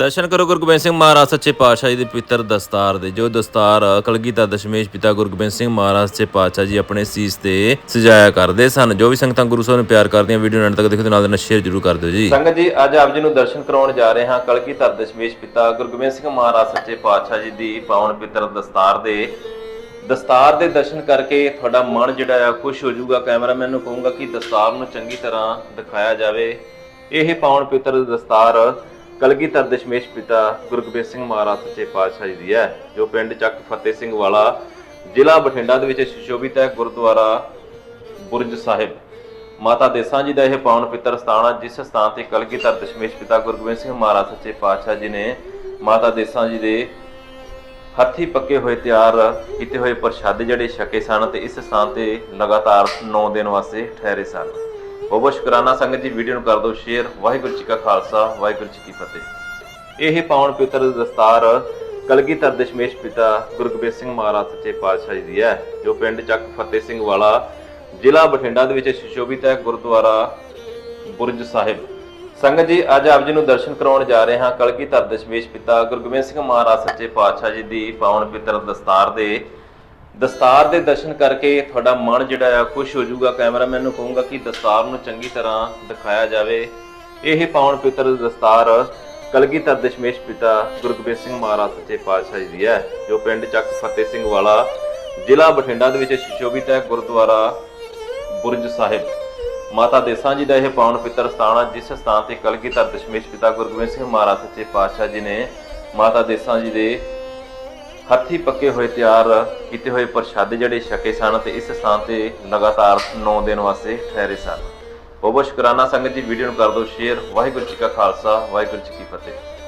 ਦਰਸ਼ਨ ਕਰੋ ਗੁਰੂ ਗੋਬਿੰਦ ਸਿੰਘ ਮਹਾਰਾਜ ਸੱਚੇ ਪਾਤਸ਼ਾਹ ਜੀ ਦੇ ਪਿੱਤਰ ਦਸਤਾਰ ਦੇ। ਜੋ ਦਸਤਾਰ ਕਲਗੀਧਰ ਦਸ਼ਮੇਸ਼ ਪਿਤਾ ਗੁਰੂ ਗੋਬਿੰਦ ਸਿੰਘ ਮਹਾਰਾਜ ਸੱਚੇ ਪਾਤਸ਼ਾਹ ਜੀ ਆਪਣੇ ਸੀਸ ਤੇ ਸਜਾਇਆ ਕਰਦੇ ਸਨ। ਜੋ ਵੀ ਸੰਗਤਾਂ ਗੁਰੂ ਸਾਹਿਬ ਨੂੰ ਪਿਆਰ ਕਰਦੀਆਂ, ਵੀਡੀਓ ਨੂੰ ਤੱਕ ਦੇਖੋ, ਤੇ ਨਾਲ ਦੇ ਨਾਲ ਸ਼ੇਅਰ ਜ਼ਰੂਰ ਕਰ ਦਿਓ ਜੀ। ਸੰਗਤ ਜੀ, ਅੱਜ ਆਪ ਜੀ ਨੂੰ ਦਰਸ਼ਨ ਕਰਾਉਣ ਜਾ ਰਹੇ ਹਾਂ। ਕਲਗੀਧਰ ਦਸ਼ਮੇਸ਼ ਪਿਤਾ ਗੁਰੂ ਗੋਬਿੰਦ ਸਿੰਘ ਮਹਾਰਾਜ ਸੱਚੇ ਪਾਤਸ਼ਾਹ ਜੀ ਦੀ ਪਾਵਨ ਪਿੱਤਰ ਦਸਤਾਰ ਦੇ। ਦਸਤਾਰ ਦੇ ਦਰਸ਼ਨ ਕਰਕੇ ਤੁਹਾਡਾ ਮਨ ਜਿਹੜਾ ਆ, ਖੁਸ਼ ਹੋ ਜਾਊਗਾ। ਕੈਮਰਾਮੈਨ ਨੂੰ ਕਹੂੰਗਾ ਕਿ ਦਸਤਾਰ ਨੂੰ ਚੰਗੀ ਤਰ੍ਹਾਂ ਦਿਖਾਇਆ ਜਾਵੇ। ਇਹ ਪਾਵਨ ਪਿੱਤਰ ਦਸਤਾਰ ਕਲਗੀਧਰ ਦਸ਼ਮੇਸ਼ ਪਿਤਾ ਗੁਰੂ ਗੋਬਿੰਦ ਸਿੰਘ ਮਹਾਰਾਜ ਸੱਚੇ ਪਾਤਸ਼ਾਹ ਜੀ ਦੀ ਹੈ, ਜੋ ਪਿੰਡ ਚੱਕ ਫਤਿਹ ਸਿੰਘ ਵਾਲਾ, ਜ਼ਿਲ੍ਹਾ ਬਠਿੰਡਾ ਦੇ ਵਿੱਚ ਸੁਸ਼ੋਭਿਤ ਹੈ, ਗੁਰਦੁਆਰਾ ਬੁਰਜ ਸਾਹਿਬ। ਮਾਤਾ ਦੇਸਾਂ ਜੀ ਦਾ ਇਹ ਪਾਵਨ ਪਿੱਤਰ ਸਥਾਨ ਹੈ ਜਿਸ ਸਥਾਨ ਤੇ ਕਲਗੀਧਰ ਦਸ਼ਮੇਸ਼ ਪਿਤਾ ਗੁਰੂ ਗੋਬਿੰਦ ਸਿੰਘ ਮਹਾਰਾਜ ਸੱਚੇ ਪਾਤਸ਼ਾਹ ਜੀ ਨੇ ਮਾਤਾ ਦੇਸਾਂ ਜੀ ਦੇ ਹੱਥੀ ਪੱਕੇ ਹੋਏ ਤਿਆਰ ਕੀਤੇ ਹੋਏ ਪ੍ਰਸ਼ਾਦੇ ਜਿਹੜੇ ਛਕੇ ਸਨ ਤੇ ਇਸ ਸਥਾਨ ਤੇ ਲਗਾਤਾਰ 9 ਦਿਨ ਵਾਸਤੇ ਠਹਿਰੇ ਸਨ। ਬਹੁਤ ਬਹੁਤ ਸ਼ੁਕਰਾਨਾ ਸੰਗਤ ਜੀ, ਵੀਡੀਓ ਨੂੰ ਕਰ ਦਿਓ ਸ਼ੇਅਰ ਵਾਹਿਗੁਰੂ ਜੀ ਕਾ ਖਾਲਸਾ, ਵਾਹਿਗੁਰੂ ਜੀ ਕੀ ਫਤਿਹ। ਇਹ ਪਾਵਨ ਪਿੱਤਰ ਦਸਤਾਰ ਕਲਗੀਧਰ ਦਸ਼ਮੇਸ਼ ਪਿਤਾ ਗੁਰੂ ਗੋਬਿੰਦ ਸਿੰਘ ਮਹਾਰਾਜ ਸੱਚੇ ਪਾਤਸ਼ਾਹ ਜੀ ਦੀ ਹੈ, ਜੋ ਪਿੰਡ ਚੱਕ ਫਤਿਹ ਸਿੰਘ ਵਾਲਾ, ਜ਼ਿਲ੍ਹਾ ਬਠਿੰਡਾ ਦੇ ਵਿੱਚ ਸੁਸ਼ੋਭਿਤ ਹੈ, ਗੁਰਦੁਆਰਾ ਬੁਰਜ ਸਾਹਿਬ। ਸੰਗਤ ਜੀ, ਅੱਜ ਆਪ ਜੀ ਨੂੰ ਦਰਸ਼ਨ ਕਰਾਉਣ ਜਾ ਰਹੇ ਹਾਂ ਕਲਗੀਧਰ ਦਸ਼ਮੇਸ਼ ਪਿਤਾ ਗੁਰੂ ਗੋਬਿੰਦ ਸਿੰਘ ਮਹਾਰਾਜ ਸੱਚੇ ਪਾਤਸ਼ਾਹ ਜੀ ਦੀ ਪਾਵਨ ਪਿੱਤਰ ਦਸਤਾਰ ਦੇ ਦਸਤਾਰ ਦੇ ਦਰਸ਼ਨ ਕਰਕੇ ਤੁਹਾਡਾ ਮਨ ਜਿਹੜਾ ਆ ਖੁਸ਼ ਹੋ ਜਾਊਗਾ। ਕੈਮਰਾਮੈਨ ਨੂੰ ਕਹੂੰਗਾ ਕਿ ਦਸਤਾਰ ਨੂੰ ਚੰਗੀ ਤਰ੍ਹਾਂ ਦਿਖਾਇਆ ਜਾਵੇ। ਇਹ ਪਾਵਨ ਪਿੱਤਰ ਦਸਤਾਰ ਕਲਗੀਧਰ ਦਸ਼ਮੇਸ਼ ਪਿਤਾ ਗੁਰੂ ਗੋਬਿੰਦ ਸਿੰਘ ਮਹਾਰਾਜ ਸੱਚੇ ਪਾਤਸ਼ਾਹ ਜੀ ਦੀ ਹੈ, ਜੋ ਪਿੰਡ ਚੱਕ ਫਤਿਹ ਸਿੰਘ ਵਾਲਾ ਜ਼ਿਲ੍ਹਾ ਬਠਿੰਡਾ ਦੇ ਵਿੱਚ ਸੁਸ਼ੋਭਿਤ ਹੈ, ਗੁਰਦੁਆਰਾ ਬੁਰਜ ਸਾਹਿਬ। ਮਾਤਾ ਦੇਸਾਂ ਜੀ ਦਾ ਇਹ ਪਾਵਨ ਪਿੱਤਰ ਸਥਾਨ ਹੈ ਜਿਸ ਸਥਾਨ ਤੇ ਕਲਗੀਧਰ ਦਸ਼ਮੇਸ਼ ਪਿਤਾ ਗੁਰੂ ਗੋਬਿੰਦ ਸਿੰਘ ਮਹਾਰਾਜ ਸੱਚੇ ਪਾਤਸ਼ਾਹ ਜੀ ਨੇ ਮਾਤਾ ਦੇਸਾਂ ਜੀ ਦੇ ਹੱਥੀ ਪੱਕੇ ਹੋਏ ਤਿਆਰ ਕੀਤੇ ਹੋਏ ਪ੍ਰਸ਼ਾਦੇ ਜਿਹੜੇ ਛਕੇ ਸਨ ਤੇ ਇਸ ਸਥਾਨ ਤੇ ਲਗਾਤਾਰ 9 ਦਿਨ ਵਾਸਤੇ ਠਹਿਰੇ ਸਨ। ਬਹੁਤ ਬਹੁਤ ਸ਼ੁਕਰਾਨਾ ਸੰਗਤ ਜੀ, ਵੀਡੀਓ ਨੂੰ ਕਰ ਦਿਓ ਸ਼ੇਅਰ ਵਾਹਿਗੁਰੂ ਜੀ ਕਾ ਖਾਲਸਾ, ਵਾਹਿਗੁਰੂ ਜੀ ਕੀ ਫਤਿਹ।